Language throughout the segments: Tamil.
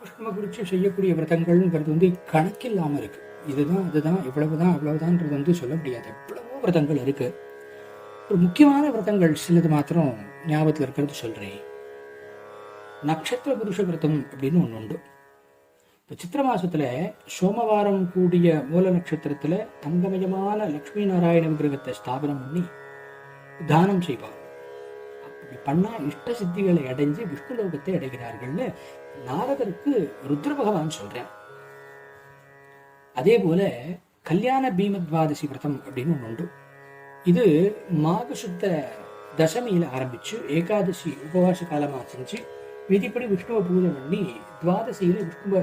மகாவிஷ்ணுவை குறித்து செய்யக்கூடிய விரதங்கள்ங்கிறது வந்து கணக்கில்லாமல் இருக்கு. இதுதான் இதுதான் இவ்வளவுதான் அவ்வளவுதான்றது வந்து சொல்ல முடியாது. எவ்வளவோ விரதங்கள் இருக்கு. ஒரு முக்கியமான விரதங்கள் சிலது மாத்திரம் ஞாபகத்தில் இருக்கிறது சொல்றேன். நட்சத்திர புருஷ விரதம் அப்படின்னு ஒன்று உண்டு. இப்போ சித்திர மாசத்துல சோமவாரம் கூடிய மூல நட்சத்திரத்துல தங்கமயமான லக்ஷ்மி நாராயண விக்கிரகத்தை ஸ்தாபனம் பண்ணி தானம் செய்வார். பண்ணா இஷ்ட சித்திகளை அடைஞ்சு விஷ்ணு லோகத்தை அடைகிறார்கள்னு நாரதருக்கு ருத்ர பகவான் சொல்றேன் அதே போல கல்யாண பீமத்வாதசி விரதம் அப்படின்னு ஒன்று உண்டு. இது மாக சுத்த ஆரம்பிச்சு ஏகாதசி உபவாச காலமா செஞ்சு விதிப்படி விஷ்ணுவை பூஜை பண்ணி துவாதசியில் விஷ்ணுவை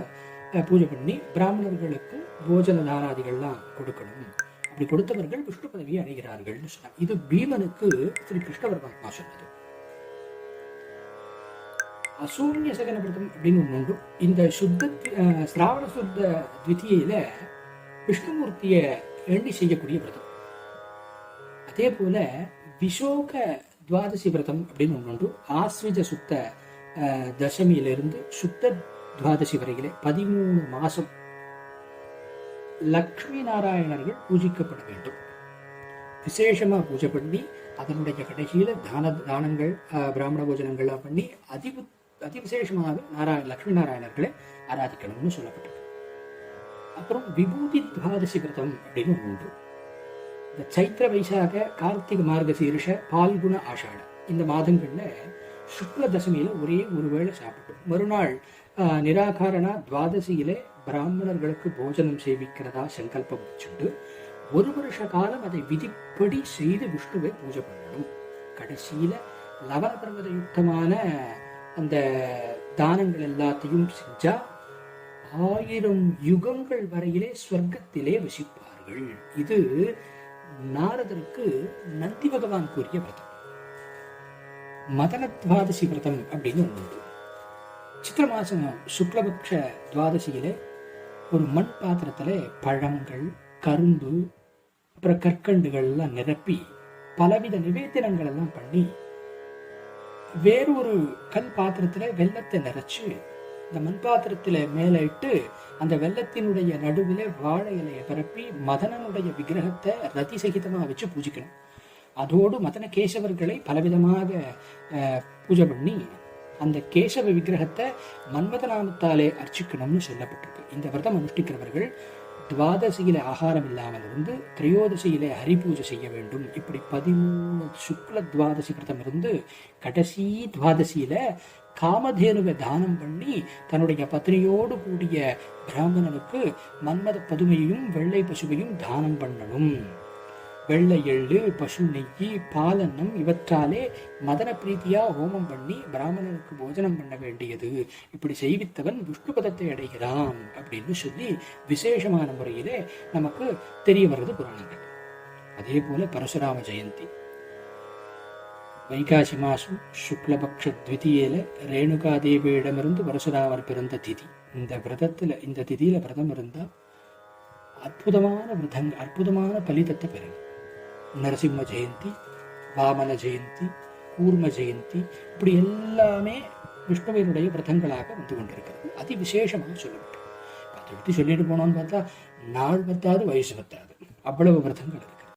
பூஜை பண்ணி பிராமணர்களுக்கு போஜன தாராதிகள்லாம் கொடுக்கணும். அப்படி கொடுத்தவர்கள் விஷ்ணு பதவியை அடைகிறார்கள் இது பீமனுக்கு ஸ்ரீ கிருஷ்ண பரமாத்மா சொன்னது. அசூன்ய சகன விரதம் அப்படின்னு ஒன்று உண்டு. இந்த சுத்த சிராவண சுத்த த்விதியில விஷ்ணுமூர்த்தியை எண்ணி செய்யக்கூடிய விரதம். அதே போல விஷோக துவாதசி விரதம் அப்படின்னு ஒன்று உண்டு. ஆஸ்விஜ சுத்த தசமியிலிருந்து சுத்த துவாதசி வரையிலே பதிமூணு மாசம் லக்ஷ்மி நாராயணர்கள் பூஜிக்கப்பட வேண்டும். விசேஷமா பூஜை பண்ணி அதனுடைய கடைசியில தான தானங்கள் பிராமண பூஜனங்கள்லாம் பண்ணி அதிபுத்த அதிவிசேஷமாக நாராயண லக்ஷ்மி நாராயணர்களை ஆராதிக்கணும்னு சொல்லப்பட்டது. அப்புறம் விபூதி துவாதசி விரதம் அப்படின்னு உண்டு. இந்த சைத்திர வைசாக கார்த்திகை மார்கசீரிஷ பால்குண ஆஷாடம் இந்த மாதங்கள்ல சுக்ல தசமியில் ஒரே ஒரு வேளை சாப்பிட்டோம். மறுநாள் ஆஹ், நிராகாரணா துவாதசியிலே பிராமணர்களுக்கு போஜனம் சேவிக்கிறதா சங்கல்பம் வச்சுட்டு ஒரு வருஷ காலம் அதை விதிப்படி செய்து விஷ்ணுவை பூஜை பண்ணணும். கடைசியில லவண பர்வத யுக்தமான அந்த தானங்கள் எல்லாத்தையும் செஞ்சா ஆயிரம் யுகங்கள் வரையிலே ஸ்வர்க்கத்திலே வசிப்பார்கள். இது நாரதருக்கு நந்தி பகவான் கூறிய விரதம். மதனத்வாதசி விரதம் அப்படின்னு ஒன்று உண்டு. சித்திர மாசம் சுக்லபக்ஷ துவாதசியில ஒரு மண் பாத்திரத்தில் பழங்கள் கரும்பு அப்புறம் கற்கண்டுகள் எல்லாம் நிரப்பி பலவித நிவேதனங்கள் எல்லாம் பண்ணி வேறொரு கல் பாத்திரத்தில் வெள்ளத்தை நிறைச்சு இந்த மண் பாத்திரத்தில் மேலே இட்டு அந்த வெள்ளத்தினுடைய நடுவில் வாழை இலையை பரப்பி மதனனுடைய விக்கிரகத்தை ரதி சகிதமாக வச்சு பூஜிக்கணும். அதோடு மதன கேசவர்களை பலவிதமாக பூஜை பண்ணி அந்த கேசவ விக்கிரகத்தை மன்மத நாமத்தாலே அர்ச்சிக்கணும்னு சொல்லப்பட்டிருக்கு. இந்த விரதம் அனுஷ்டிக்கிறவர்கள் துவாதசியில ஆகாரம் இல்லாமல் இருந்து திரையோதசியிலே ஹரிபூஜை செய்ய வேண்டும். இப்படி பதிமூணு சுக்ல துவாதசி விரதம் இருந்து கடைசி துவாதசியில காமதேனுவை தானம் பண்ணி தன்னுடைய பத்னியோடு கூடிய பிராமணனுக்கு மன்மத பதுமையையும் வெள்ளை பசுவையும் தானம் பண்ணணும். வெள்ளை எள்ளு பசு நெய்யி பாலன்னம் இவற்றாலே மதன பிரீத்தியா ஹோமம் பண்ணி பிராமணனுக்கு போஜனம் பண்ண வேண்டியது. இப்படி செய்வித்தவன் விஷ்ணு பதத்தை அடைகிறான் அப்படின்னு சொல்லி விசேஷமான முறையிலே நமக்கு தெரிய வருது புராணங்கள். அதே போல பரசுராம ஜெயந்தி. வைகாசி மாசம் சுக்லபக்ஷ த்விதியில ரேணுகா தேவியிடமிருந்து பரசுராமர் பிறந்த திதி. இந்த விரதத்துல இந்த திதியில விரதம் இருந்தால் அற்புதமான விரதங்க அற்புதமான பலிதத்தை பெறுங்க நரசிம்ம ஜெயந்தி வாமன ஜெயந்தி கூர்ம ஜெயந்தி இப்படி எல்லாமே விஷ்ணுவினுடைய விரதங்களாக வந்து கொண்டிருக்கிறது. அதி விசேஷமாக சொல்லப்பட்டு அதை எடுத்து சொல்லிட்டு போனோம்னு பார்த்தா நாள் பத்தாது வயசு பத்தாது. அவ்வளவு விரதங்கள் இருக்கு